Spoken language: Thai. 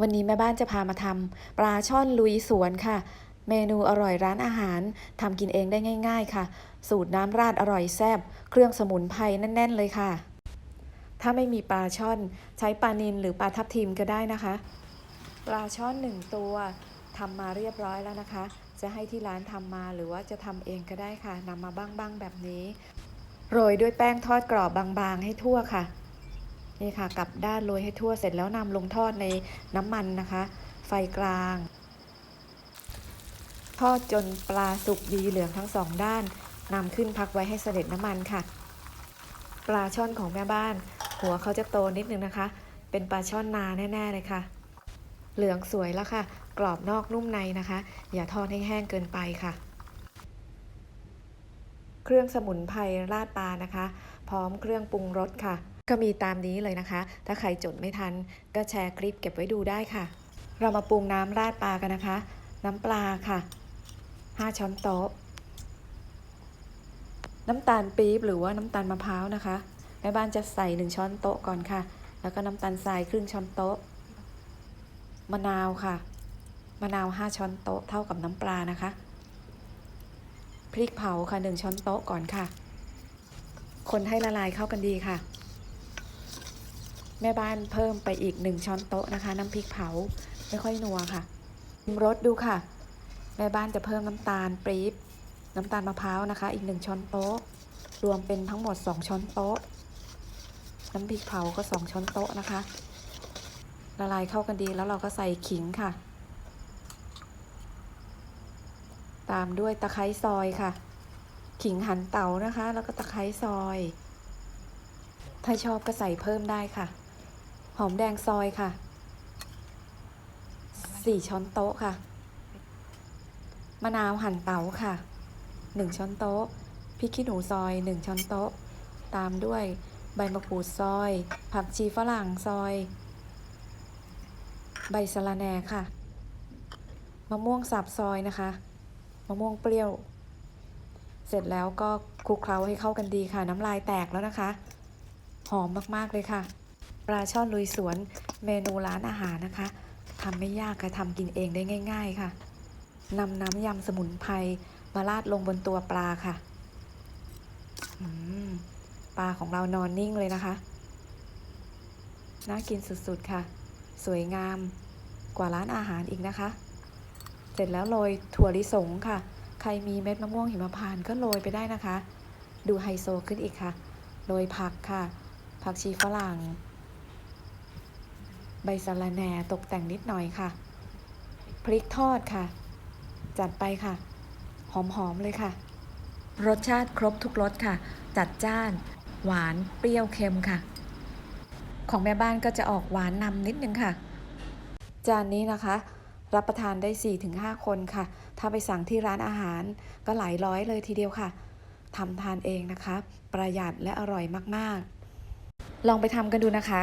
วันนี้แม่บ้านจะพามาทำปลาช่อนลุยสวนค่ะ เมนูอร่อยร้านอาหารทำกินเองได้ง่าย ๆ ค่ะ สูตรน้ำราดอร่อยแซ่บเครื่องสมุนไพรแน่น ๆ เลยค่ะ ถ้าไม่มีปลาช่อน ใช้ปลานิลหรือปลาทับทิมก็ได้นะคะ ปลาช่อนหนึ่งตัวทำมาเรียบร้อยแล้วนะคะ จะให้ที่ร้านทำมาหรือว่าจะทำเองก็ได้ค่ะนำมาบ้างๆแบบนี้ โรยด้วยแป้งทอดกรอบบางๆ ให้ทั่วค่ะ นี่ค่ะกลับด้านโรยให้ทั่วเสร็จแล้วนำลงทอดในน้ำมันนะคะ ไฟกลาง ทอดจนปลาสุกดีเหลืองทั้งสองด้านนำขึ้นพักไว้ให้เสด็จน้ำมันค่ะ ปลาช่อนของแม่บ้าน หัวเขาจะโตนิดนึงนะคะ เป็นปลาช่อนนาแน่ๆเลยค่ะ เหลืองสวยแล้วค่ะ กรอบนอกนุ่มในนะคะ อย่าทอดให้แห้งเกินไปค่ะ เครื่องสมุนไพรราดปลานะคะ พร้อมเครื่องปรุงรสค่ะ ก็มีตามนี้เลยนะคะ ถ้าใครจดไม่ทันก็แชร์คลิปเก็บไว้ดูได้ค่ะ เรามาปรุงน้ำราดปลากันนะคะ น้ำปลาค่ะ 5 ช้อนโต๊ะ น้ำตาลปี๊บหรือว่าน้ำตาลมะพร้าวนะคะ แม่บ้านจะใส่ 1 ช้อนโต๊ะก่อนค่ะ แล้วก็น้ำตาลทรายครึ่งช้อนโต๊ะ มะนาวค่ะ มะนาว 5 ช้อนโต๊ะเท่ากับน้ำปลานะคะ พริกเผาค่ะ 1 ช้อนโต๊ะก่อนค่ะ คนให้ละลายเข้ากันดีค่ะ แม่บ้านเพิ่มไปอีก 1 ช้อนโต๊ะนะคะ น้ำพริกเผาไม่ค่อยนัวค่ะชิมรสดูค่ะ แม่บ้านจะเพิ่มน้ำตาลปรี๊บน้ำตาลมะพร้าวนะคะ อีก 1 ช้อนโต๊ะ รวมเป็นทั้งหมด 2 ช้อนโต๊ะ น้ำพริกเผาก็ 2 ช้อนโต๊ะนะคะละลายเข้ากันดีแล้วเราก็ใส่ขิงค่ะ ตามด้วยตะไคร้ซอยค่ะ ขิงหั่นเตานะคะ แล้วก็ตะไคร้ซอย ถ้าชอบก็ใส่เพิ่มได้ค่ะ หอมแดงซอยค่ะสี่ช้อนโต๊ะค่ะ มะนาวหั่นเต๋าค่ะหนึ่งช้อนโต๊ะ พริกขี้หนูซอยหนึ่งช้อนโต๊ะ ตามด้วยใบมะกรูดซอย ผักชีฝรั่งซอย ใบสะระแหน่ค่ะ มะม่วงสับซอยนะคะ มะม่วงเปรี้ยว เสร็จแล้วก็คลุกเคล้าให้เข้ากันดีค่ะ น้ำลายแตกแล้วนะคะ หอมมากๆเลยค่ะ ปลาช่อนลุยสวนเมนูร้านอาหารนะคะทำไม่ยากค่ะทำกินเองได้ง่าย ๆค่ะนำน้ำยำสมุนไพรมาราดลงบนตัวปลาค่ะปลาของเรานอนนิ่งเลยนะคะ น่ากินสุดๆค่ะ สวยงามกว่าร้านอาหารอีกนะคะ เสร็จแล้วโรยถั่วลิสงค่ะ ใครมีเม็ดมะม่วงหิมพานต์ก็โรยไปได้นะคะ ดูไฮโซขึ้นอีกค่ะ โรยผักค่ะ ผักชีฝรั่ง ใบสะระแหน่ตกแต่งนิดหน่อยค่ะ พริกทอดค่ะ จัดไปค่ะ หอมๆเลยค่ะ รสชาติครบทุกรสค่ะ จัดจ้าน หวานเปรี้ยวเค็มค่ะ ของแม่บ้านก็จะออกหวานนำนิดนึงค่ะ จานนี้นะคะ รับประทานได้ 4-5 คนค่ะ ถ้าไปสั่งที่ร้านอาหารก็หลายร้อยเลยทีเดียวค่ะทำทานเองนะคะ ประหยัดและอร่อยมากๆ ลองไปทำกันดูนะคะ